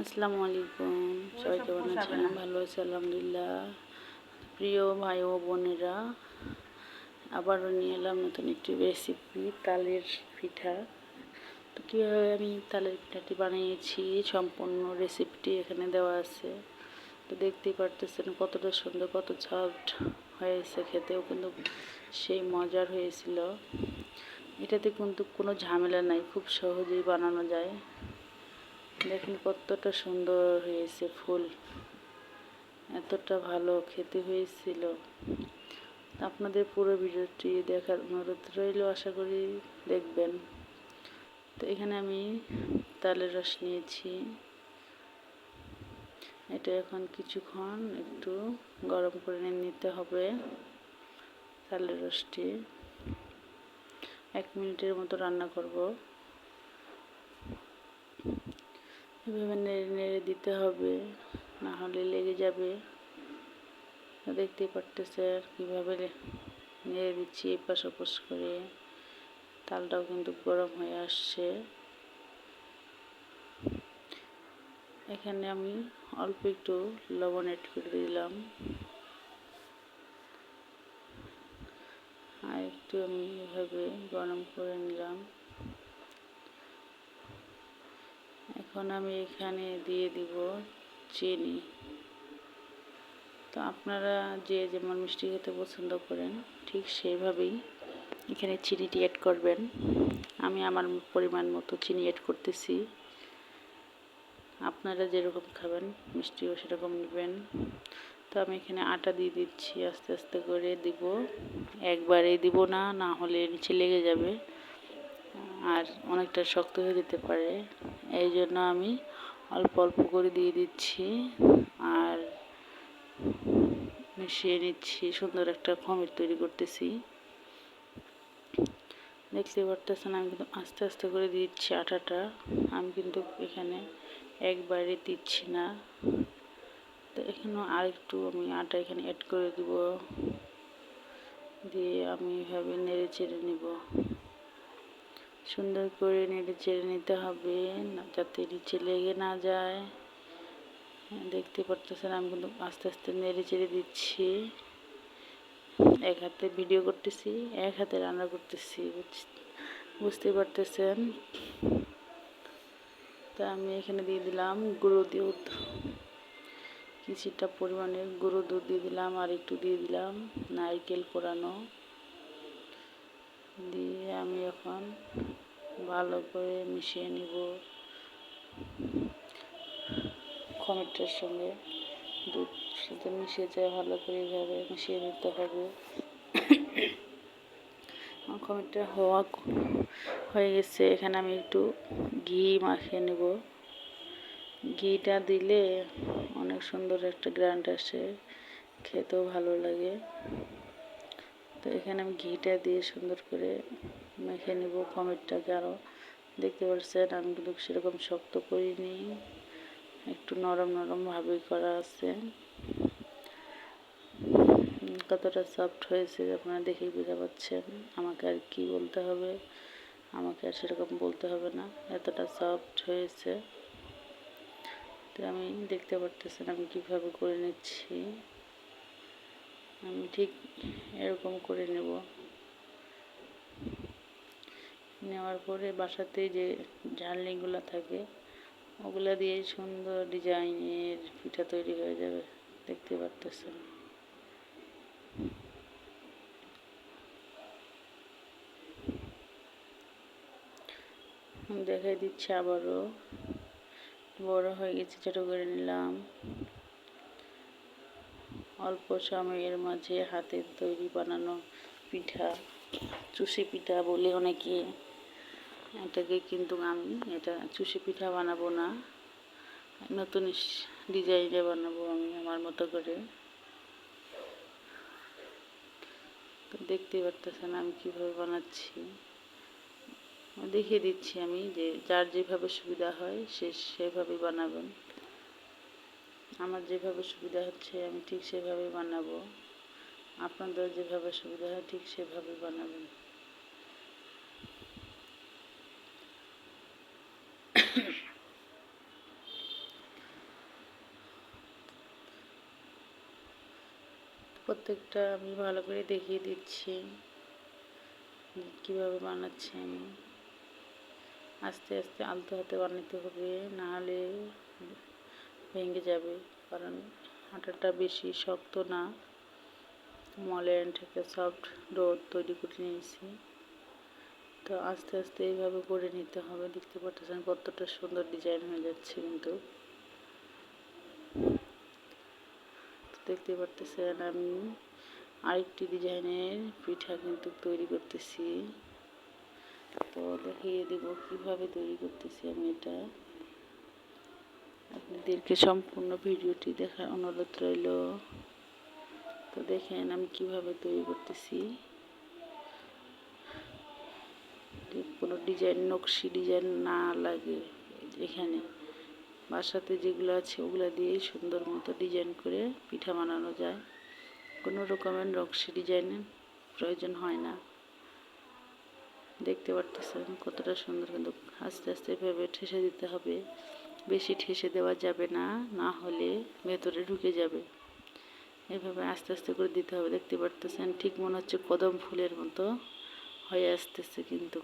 আসসালামু আলাইকুম। সবাই কেমন আছেন? ভালো আছে আলহামদুলিল্লাহ। প্রিয় ভাই ও বোনেরা আবারও নিয়ে এলাম নতুন একটি রেসিপি তালের পিঠা। তো কীভাবে আমি তালের পিঠাটি বানিয়েছি সম্পূর্ণ রেসিপিটি এখানে দেওয়া আছে। তো দেখতেই পারতেছেন কতটা সুন্দর কত সফট হয়েছে খেতেও কিন্তু সেই মজার হয়েছিল। এটাতে কিন্তু কোনো ঝামেলা নাই খুব সহজেই বানানো যায়। দেখেন কতটা সুন্দর হয়েছে ফুল। এতটা ভালো খেতে হয়েছিল। আপনাদের পুরো ভিডিওটি দেখার অনুরোধ রইল, আশা করি দেখবেন। তো এখানে আমি তালের রস নিয়েছি। এটা এখন কিছুক্ষণ একটু গরম করে নিতে হবে তালের রসটি। এক মিনিটের মতো রান্না করব। এভাবে নেড়ে নেড়ে দিতে হবে, না হলে লেগে যাবে। দেখতেই পারতেছে কীভাবে নেড়ে দিচ্ছি এপাশ ওপাশ করে। তালটাও কিন্তু গরম হয়ে আসছে। এখানে আমি অল্প একটু লবণ এড করে দিলাম। আর একটু আমি এভাবে গরম করে নিলাম। এখন আমি এখানে দিয়ে দিব চিনি। তো আপনারা যে যেমন মিষ্টি খেতে পছন্দ করেন, ঠিক সেইভাবেই এখানে চিনিটি অ্যাড করবেন। আমি আমার পরিমাণ মতো চিনি অ্যাড করতেছি। আপনারা যেরকম খাবেন, মিষ্টিও সেরকম নেবেন। তো আমি এখানে আটা দিয়ে দিচ্ছি, আস্তে আস্তে করে দিব। একবারে দিব না না হলে নিচে লেগে যাবে। আর অনেকটা শক্ত হয়ে যেতে পারে। এই জন্য আমি অল্প অল্প করে দিয়ে দিচ্ছি আর মিশিয়ে নিচ্ছি। সুন্দর একটা খমির তৈরি করতেছি। দেখতে পারতেছেন, আমি কিন্তু আস্তে আস্তে করে দিচ্ছি আটাটা। আমি কিন্তু এখানে একবারে দিচ্ছি না। তো এখানেও আরেকটু আমি আটা এখানে অ্যাড করে দিব। দিয়ে আমি এভাবে নেড়ে চেড়ে নেব। সুন্দর করে নেড়ে চেড়ে নিতে হবে যাতে নিচে লেগে না যায়। হ্যাঁ, দেখতে পারতেছেন আমি কিন্তু আস্তে আস্তে নেড়ে চেড়ে দিচ্ছি। এক হাতে ভিডিও করতেছি এক হাতে রান্না করতেছি বুঝতে পারতেছেন? তা আমি এখানে দিয়ে দিলাম গুঁড়ো দুধ। কিছুটা পরিমাণে গুঁড়ো দুধ দিয়ে দিলাম আর একটু দিয়ে দিলাম নারকেল আমি এখন ভালো করে মিশিয়ে নিব। খমেরটার সঙ্গে দুধ সাথে মিশিয়ে যায় ভালো করে এইভাবে মিশিয়ে নিতে হবে। খমেরটা হওয়া হয়ে গেছে। এখানে আমি একটু ঘি মাখিয়ে নেব। ঘিটা দিলে অনেক সুন্দর একটা গ্রান্ড আসে, খেতেও ভালো লাগে। তো এখানে আমি ঘিটা দিয়ে সুন্দর করে মেখে নেব কমেরটাকে আরও দেখতে পাচ্ছেন আমি কিন্তু সেরকম শক্ত করিনি। একটু নরম নরমভাবেই করা আছে। কতটা সফট হয়েছে আপনারা দেখেই বুঝতে পাচ্ছেন। আমাকে আর কি বলতে হবে? আমাকে আর সেরকম বলতে হবে না। এতটা সফট হয়েছে। তো আমি দেখতে পারতেছেন আমি কীভাবে করে নিচ্ছি। আমি ঠিক এরকম করে নেব। নেওয়ার পরে বাসাতে যে ঝালনিগুলো থাকে, ওগুলা দিয়ে সুন্দর ডিজাইনের পিঠা তৈরি হয়ে যাবে, দেখতে পারতেছেন। দেখাই দিচ্ছি আবারও। বড় হয়ে গেছে, ছোটো করে নিলাম। অল্প সময়ের মাঝে হাতের তৈরি বানানো পিঠা, চুষি পিঠা বলে অনেকে এটাকে কিন্তু আমি এটা চুষে পিঠা বানাবো না। নতুন ডিজাইনে বানাবো আমি আমার মতো করে। তো দেখতে পারতেছেন আমি কীভাবে বানাচ্ছি। দেখিয়ে দিচ্ছি আমি যে যার যেভাবে সুবিধা হয় সে সেভাবেই বানাবেন। আমার যেভাবে সুবিধা হচ্ছে আমি ঠিক সেভাবেই বানাবো। আপনাদের যেভাবে সুবিধা হয় ঠিক সেভাবে বানাবেন। প্রত্যেকটা আমি ভালো করে দেখিয়ে দিচ্ছি কীভাবে বানাচ্ছি আমি। আস্তে আস্তে আলতো হাতে বানাতে হবে নাহলে ভেঙে যাবে, কারণ আটাটা বেশি শক্ত না। মলেন থেকে সফট ডো তৈরি করে নিয়েছি। তো আস্তে আস্তে এইভাবে করে নিতে হবে। দেখতে পাচ্ছেন কতটা সুন্দর ডিজাইন হয়ে যাচ্ছে কিন্তু। দেখতে পারতেছেন আমি আরেকটি ডিজাইনের পিঠা কিন্তু তৈরি করতেছি। তো দেখিয়ে দেব কীভাবে তৈরি করতেছি আমি এটা। আপনাদেরকে সম্পূর্ণ ভিডিওটি দেখার অনুরোধ রইল। তো দেখেন আমি কীভাবে তৈরি করতেছি। কোনো ডিজাইন, নকশি ডিজাইন না লাগে এখানে। বাসাতে যেগুলো আছে ওগুলো দিয়েই সুন্দর মতো ডিজাইন করে পিঠা বানানো যায়। কোনো রকমের নকশি ডিজাইনের প্রয়োজন হয় না। দেখতে পারতেছেন কতটা সুন্দর কিন্তু আস্তে আস্তে এভাবে ঠেসে দিতে হবে। বেশি ঠেসে দেওয়া যাবে না না হলে ভেতরে ঢুকে যাবে। এভাবে আস্তে আস্তে করে দিতে হবে। দেখতে পারতেছেন ঠিক মনে হচ্ছে কদম ফুলের মতো হয়ে আসতেছে কিন্তু।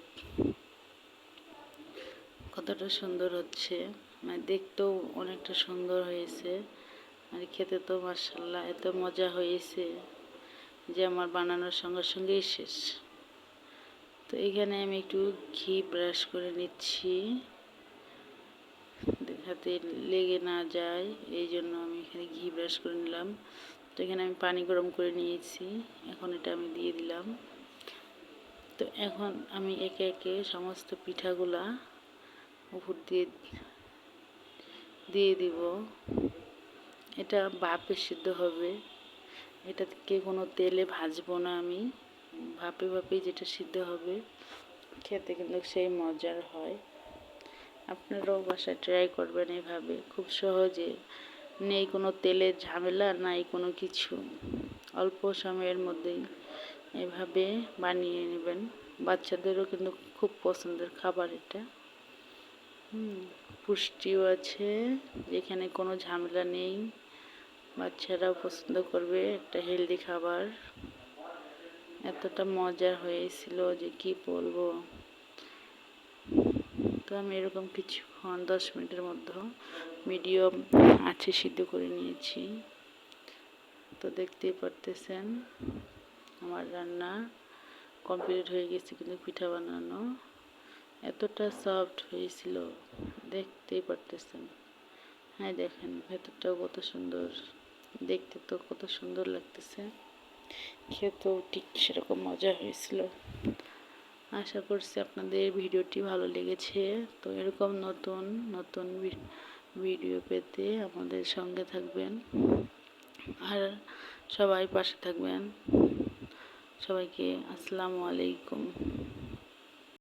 কতটা সুন্দর হচ্ছে। মানে দেখতেও অনেকটা সুন্দর হয়েছে। আর খেতে তো মার্শাল্লাহ এত মজা হয়েছে যে আমার বানানোর সঙ্গে সঙ্গেই শেষ। তো এখানে আমি একটু ঘি ব্রাশ করে নিচ্ছি। হাতে লেগে না যায় এই জন্য আমি এখানে ঘি ব্রাশ করে নিলাম। তো এখানে আমি পানি গরম করে নিয়েছি, এখন এটা আমি দিয়ে দিলাম। তো এখন আমি একে একে সমস্ত পিঠাগুলা উপর দিয়ে দিয়ে দিব। এটা ভাপে সিদ্ধ হবে। এটাকে কোনো তেলে ভাজবো না আমি। ভাপে ভাপে যেটা সিদ্ধ হবে, খেতে কিন্তু সেই মজার হয়। আপনারাও বাসায় ট্রাই করবেন এভাবে। খুব সহজে। নেই কোনো তেলের ঝামেলা, নাই কোনো কিছু। অল্প সময়ের মধ্যেই এভাবে বানিয়ে নেবেন। বাচ্চাদেরও কিন্তু খুব পছন্দের খাবার এটা। পুষ্টিও আছে, যেখানে কোনো ঝামেলা নেই। বাচ্চারাও পছন্দ করবে একটা হেলদি খাবার। এতটা মজার হয়েছিল যে কি বলব? তো আমি এরকম কিছুক্ষণ দশ মিনিটের মধ্যে মিডিয়াম আছে সিদ্ধ করে নিয়েছি। তো দেখতেই পারতেছেন, আমার রান্না কমপ্লিট হয়ে গেছে, কিন্তু পিঠা বানানো। এতটা সফট হয়েছিল, দেখতেই পারতেছেন। হ্যাঁ দেখেন, ভেতরটাও কত সুন্দর। দেখতে তো কত সুন্দর লাগতেছে। খেতেও ঠিক সেরকম মজা হয়েছিল। আশা করছি আপনাদের ভিডিওটি ভালো লেগেছে। তো এরকম নতুন নতুন ভিডিও পেতে আমাদের সঙ্গে থাকবেন। আর সবাই পাশে থাকবেন। সবাইকে আসসালামু আলাইকুম।